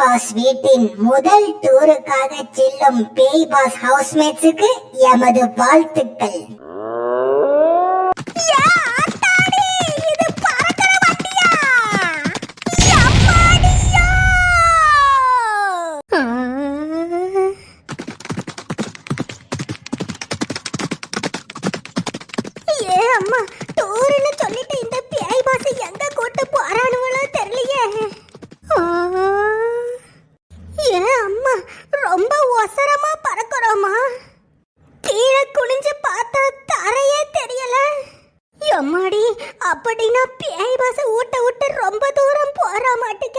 Pass வீட்டின் முதல் டூருக்காக செல்லும் பேய் பாஸ் ஹவுஸ்மேட்ஸுக்கு எமது வாழ்த்துக்கள். அப்படின்னா பேய் பாஸ் ஊட்ட விட்டு ரொம்ப தூரம் போற மாட்டுக்க.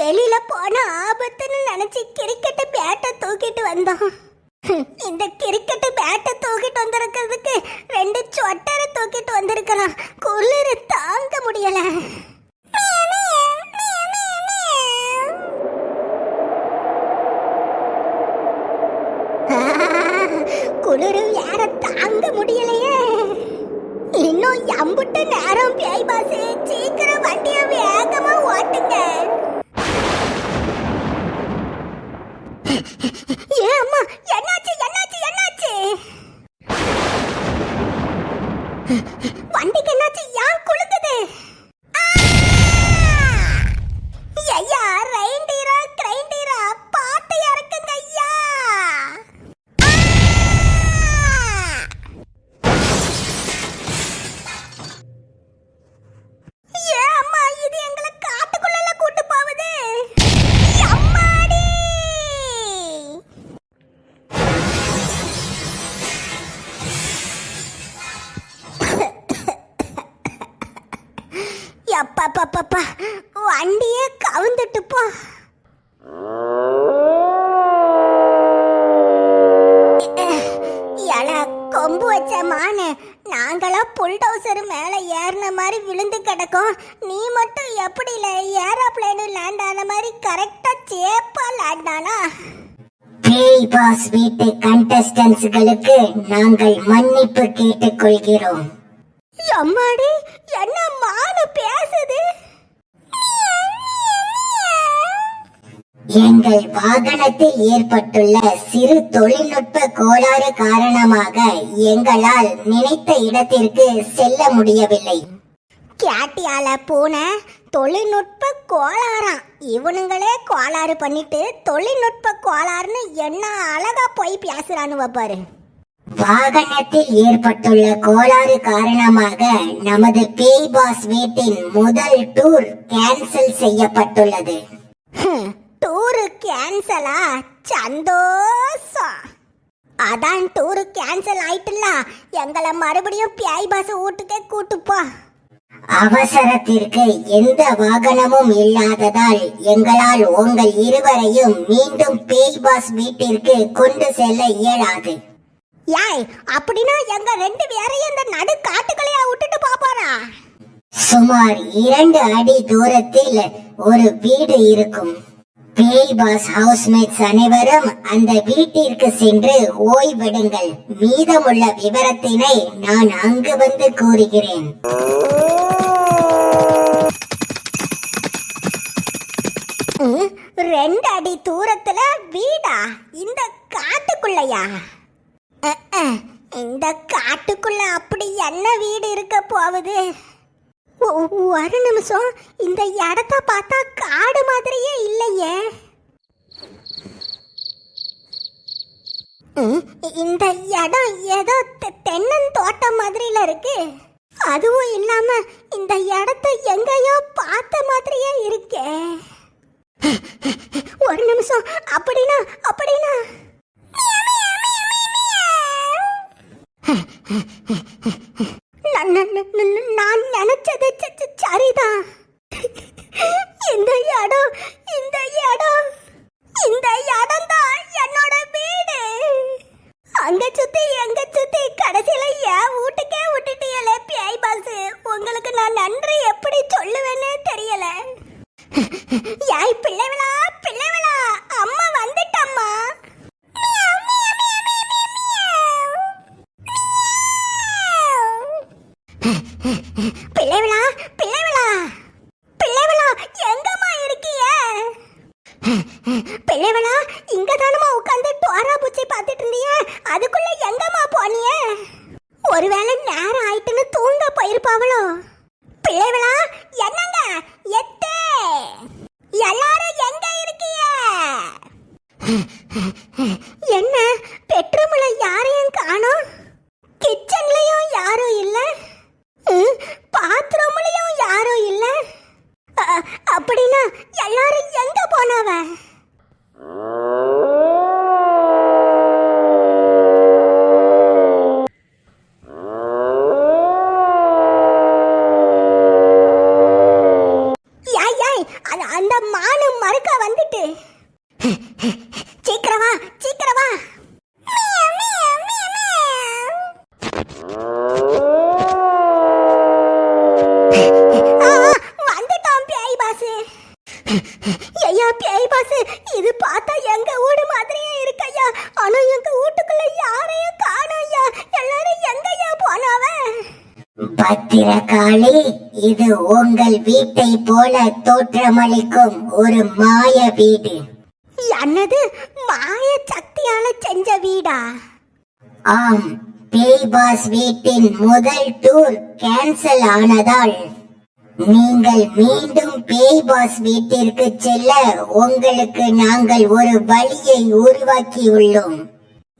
வெளியில போன ஆபத்துன்னு நினைச்சு கிரிக்கெட் பேட்டை தூக்கிட்டு வந்தோம். இந்த கிரிக்கெட் பேட்டை தூக்கிட்டு வந்திருக்கிறதுக்கு ரெண்டு சொட்டை தூக்கிட்டு வந்திருக்கலாம். குளிர் தாங்க முடியல. குளிர் யார தாங்க முடியலையே. இன்னும் எம்புட்டு நேரம் பேய் வண்டியே கவுந்துட்டு போ எல கொம்பு வச்ச மானு நாங்களா புல்டோசர் மேல ஏறின மாதிரி விழுந்து கிடக்கோம். நீ மட்டும் எப்படி ஏரோப்ளேனு லேண்ட் ஆன மாதிரி கரெக்டா சேப்பா லேண்ட் ஆனா? பேய் பாஸ் வீட்டு கண்டஸ்டன்ஸ்களுக்கு நாங்கள் மன்னிப்பு கேட்டுக்கொள்கிறோம். அம்மாடி என்ன மானு பேசுது? எங்கள் வாகனத்தில் ஏற்பட்டுள்ள சிறு தொழில்நுட்ப கோளாறு காரணமாக எங்களால் நினைத்த இடத்திற்கு செல்ல முடியவில்லை. கேட்டியால பூனை தொழில்நுட்ப கோளாறாம் இவனுங்களே கோளாறு பண்ணிட்டு தொழில்நுட்ப கோளாறுன்னு என்ன அழகா போய் பேசுறானுவ பாரு. வாகனத்தில் ஏற்பட்டுள்ள கோளாறு காரணமாக நமது பேய் பாஸ் வீட்டின் முதல் டூர் கேன்சல் செய்யப்பட்டுள்ளது. கேன்சலா சந்தோஷம். அதான் டூரு கேன்சல் ஆயிட்டுல. எங்களை மறுபடியும் பியாய் பாஸ் வீட்டுக்கே கூட்டுப்போ அவசரத்திற்கு எந்த வாகனமும் இல்லாததால் எங்களால் உங்கள் இருவரையும் மீண்டும் பேய் பாஸ் வீட்டிற்கு கொண்டு செல்ல இயலாது. ஏய் அப்படின்னா எங்க ரெண்டு பேரையும் இந்த நடு காட்டுக்களையா விட்டுட்டு பாப்பாரா சுமார் இரண்டு அடி தூரத்தில் ஒரு வீடு இருக்கும். பேய் பாஸ் ஹவுஸ்மேட்ஸ் அனைவரும் அந்த வீட்டிற்கு சென்று ஓய்வெடுங்கள். மீதமுள்ள விவரத்தினை நான் அங்கு வந்து கூறுகிறேன். ரெண்டு அடி தூரத்துல வீடா? இந்த காட்டுக்குள்ளயா? இந்த காட்டுக்குள்ள அப்படி என்ன வீடு இருக்க போகுது? ஒரு நிமிஷம். இந்த இடத்த பார்த்தா காடு மாதிரியே இல்லையே. இந்த இடம் ஏதோ தென்னந்தோட்டம் மாதிரில இருக்கு. அதுவும் இல்லாம இந்த இடத்த எங்கேயோ பார்த்த மாதிரியே இருக்கே. ஒரு நிமிஷம். அப்படின்னா அப்படின்னா. நான் நினைச்சது சரிதான். இந்த இடம் பிள்ளைவளா பிள்ளைவளா பிள்ளைவளா எங்கம்மா இருக்கிய பிள்ளைவளா இங்க தானம்மா உட்காந்து டோரா பூச்சி பார்த்துட்டு இருந்திய அதுக்குள்ள எங்கம்மா போனிய ஒருவேளை நேரம் ஆயிட்டுன்னு தூங்க போயிருப்பாவளோ. பிள்ளைவளா என்னங்க? எத்தே எல்லாரும் எங்க இருக்கிய என்ன பெட்ரூம்ல யாரையும் காணோம்? மானும் மறுக்க வந்துட்டு. சீக்கிரம் வா வந்துட்டோம் பேய் பாசு. ஐயா பேய் பாசு இது பார்த்தா எங்க வீடு மாதிரியே இருக்கு ஐயா. ஆனா எங்க வீட்டுக்குள்ள யாரையும் காணும் ஐயா. எல்லாரும் பத்திரகாளி இது உங்கள் வீட்டை போல தோற்றமளிக்கும் ஒரு மாய வீடு. என்னது? மாய சக்தியால செஞ்ச வீடா? ஆம் பேய் பாஸ் வீட்டின் முதல் டூர் கேன்சல் ஆனதால். நீங்கள் மீண்டும் பேய் பாஸ் வீட்டிற்கு செல்ல உங்களுக்கு நாங்கள் ஒரு வழியை உருவாக்கியுள்ளோம்.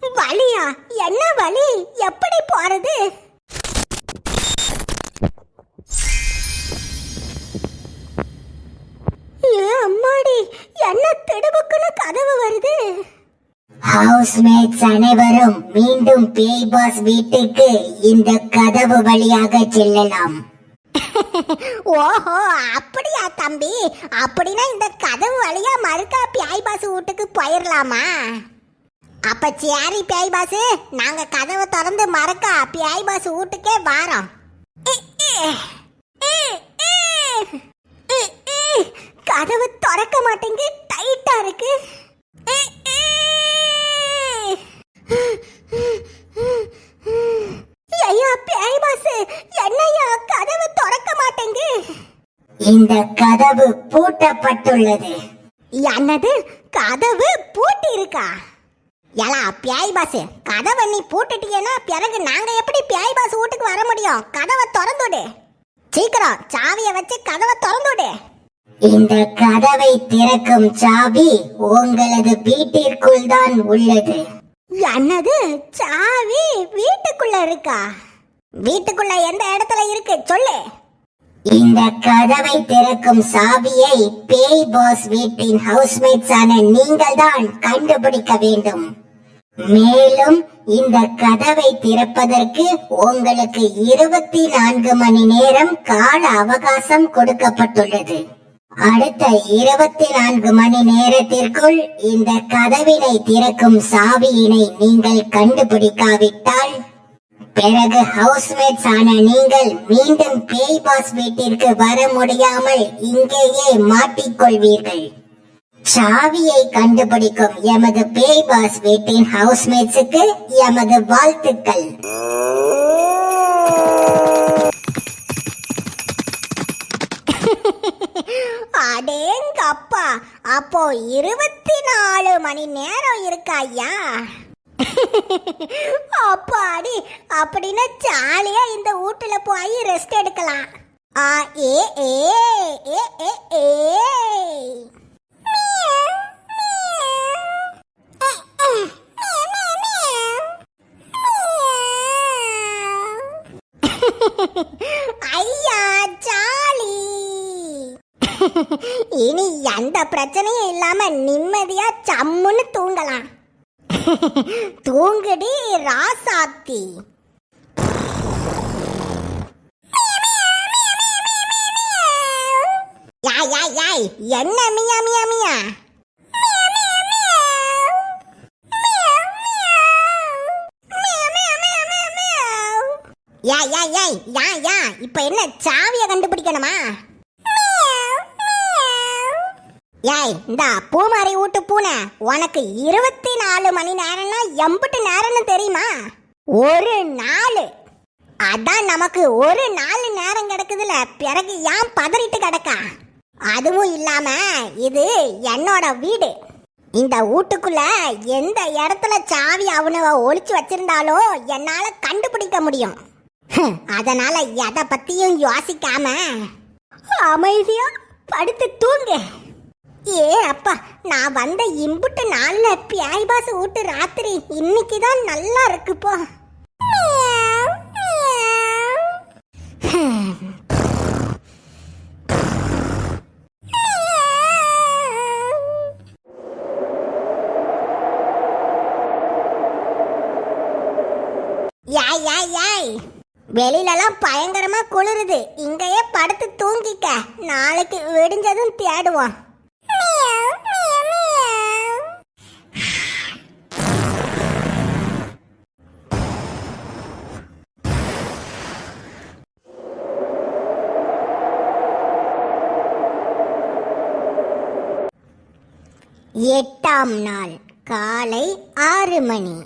வழியா? என்ன வழி? எப்படி போறது? ஏ அம்மாடி என்ன திடுபுக்குன்னு கதவு வருது? ஹவுஸ்மேட்ஸ் அனைவரும் மீண்டும் பேய் பாஸ் வீட்டுக்கு இந்த கதவு வழியாக செல்லலாம். ஓஹோ அப்படியா தம்பி? அப்படின்னா இந்த கதவு வழியா மறுக்கா பியாய் பாசு வீட்டுக்கு போயிடலாமா அப்ப சேரி பியாய் பாசு நாங்க கதவை திறந்து மறக்கா பியாய் பாசு வீட்டுக்கே வாரோம். கதவு திறக்க மாட்டேங்கு. டைட்டா இருக்கு. ஐயா பேய் பாசு என்னையா கதவு திறக்க மாட்டேங்கு. இந்த கதவு பூட்டப்பட்டுள்ளது. என்னது? கதவு பூட்டி இருக்கா ஏலா பியாய் பாஸ் கதவை நீ பூட்டிட்டீங்கன்னா பிறகு நாங்க எப்படி பியாய் பாஸ் வீட்டுக்கு வர முடியும்? கதவை திறந்துடு. சீக்கிரம் சாவியை வச்சு கதவை திறந்துடு. இந்த கதவை திறக்கும் சாவி உங்களது வீட்டிற்குள் தான் உள்ளது. என்னது? சாவி வீட்டுக்குள்ள இருக்கா? வீட்டுக்குள்ள எந்த இடத்துல இருக்கு? சொல்லு. இந்த கதவை திறக்கும் சாவியை பேய் பாஸ் வீட்டின் ஹவுஸ்மேட்ஸ் ஆன நீங்கள் தான் கண்டுபிடிக்க வேண்டும். மேலும் இந்த கதவை திறப்பதற்கு உங்களுக்கு இருபத்தி நான்கு மணி நேரம் கால அவகாசம் கொடுக்கப்பட்டுள்ளது. அடுத்த இருபத்தி நான்கு மணி நேரத்திற்குள் இந்த கதவினை திறக்கும் சாவியினை நீங்கள் கண்டுபிடிக்காவிட்டால் பிறகு ஹவுஸ்மேட்ஸ் ஆன நீங்கள் மீண்டும் பேய் பாஸ் வீட்டிற்கு வர முடியாமல் இங்கேயே மாட்டிக்கொள்வீர்கள். சாவியை கண்டுபிடிக்கும் எமது பேய் பாஸ் வீட்டின் ஹவுஸ்மேட்ஸுக்கு எமது வாழ்த்துக்கள். அடேங்க அப்பா அப்போ இருபத்தி நாலு மணி நேரம் இருக்கா ஐயா அப்பாடி அப்படின்னா ஜாலியா இந்த வீட்டுல போய் ரெஸ்ட் எடுக்கலாம். ஆ ஏ ஏ ஏ ஏ ஏ. இனி எந்த பிரச்சனையும் இல்லாம நிம்மதியா சம்முன்னு தூங்கலாம். தூங்குடி ராசாத்தி. யாய் யாய் யாய் என்ன மியா மியா மியா? யா யா யாய் யா யா இப்போ என்ன சாவியை கண்டுபிடிக்கணுமா? ஏய் இந்த பூமாரி வீட்டு பூனை. உனக்கு இருபத்தி நாலு மணி நேரம்னா எம்பிட்டு நேரம்னு தெரியுமா? ஒரு நாள் அதான் நமக்கு ஒரு நாலு நேரம் கிடக்குதுல. பிறகு ஏன் பதறிட்டு கிடக்கா? அதுவும் இல்லாம இது என்னோட வீடு. இந்த வீட்டுக்குள்ள எந்த இடத்துல சாவி அவனவை ஒழிச்சு வச்சிருந்தாலும் என்னால கண்டுபிடிக்க முடியும். அதனால் அதனால எதை பத்தியும் யோசிக்காம அமைதியா படுத்து தூங்கு. ஏ அப்பா நான் வந்த இம்புட்டு நாள்ல பியாய் பாசு வீட்டு ராத்திரி இன்னைக்கு தான் நல்லா இருக்குப்பா. யாய் யாய் யாய். வெளியிலலாம் பயங்கரமா குளிருது. இங்கேயே படுத்து தூங்கிக்க. நாளைக்கு விடிஞ்சதும் தேடுவோம் எட்டாம் நாள் காலை ஆறு மணி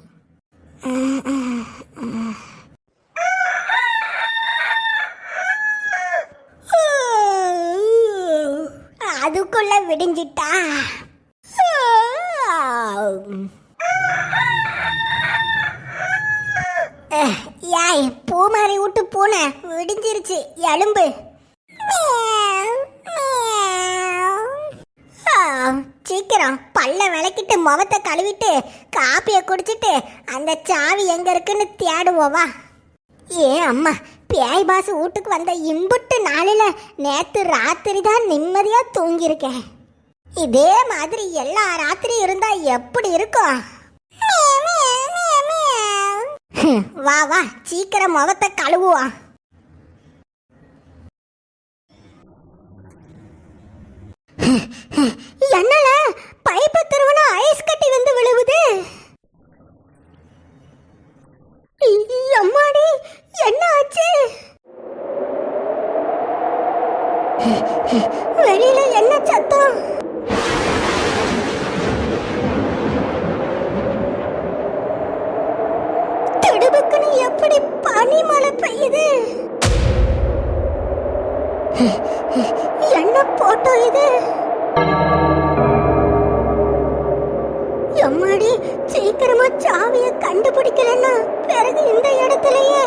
அதுக்குள்ள விடிஞ்சிட்டா? யாய் பூ மாதிரி விட்டு பூனை விடிஞ்சிருச்சு. எலும்பு. சீக்கிரம் பல்ல விளக்கிட்டு முகத்தை கழுவிட்டு காப்பியை குடிச்சிட்டு அந்த சாவி எங்க இருக்குன்னு தேடுவோம் வா. ஏ அம்மா பேய் பாசு வீட்டுக்கு வந்த இம்புட்டு நாளில் நேத்து ராத்திரி தான் நிம்மதியாக தூங்கியிருக்கேன். இதே மாதிரி எல்லா ராத்திரி இருந்தா எப்படி இருக்கும்? வா வா சீக்கிரம் முகத்தை கழுவுவா என்னல? பைப்பு திருவன என்ன போட்டோ இது? எம்மாடி சீக்கிரமா சாவிய கண்டுபிடிக்கலன்னா பிறகு இந்த இடத்துலயே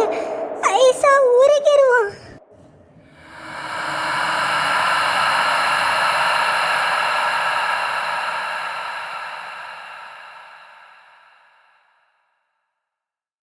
ஐசா ஊறி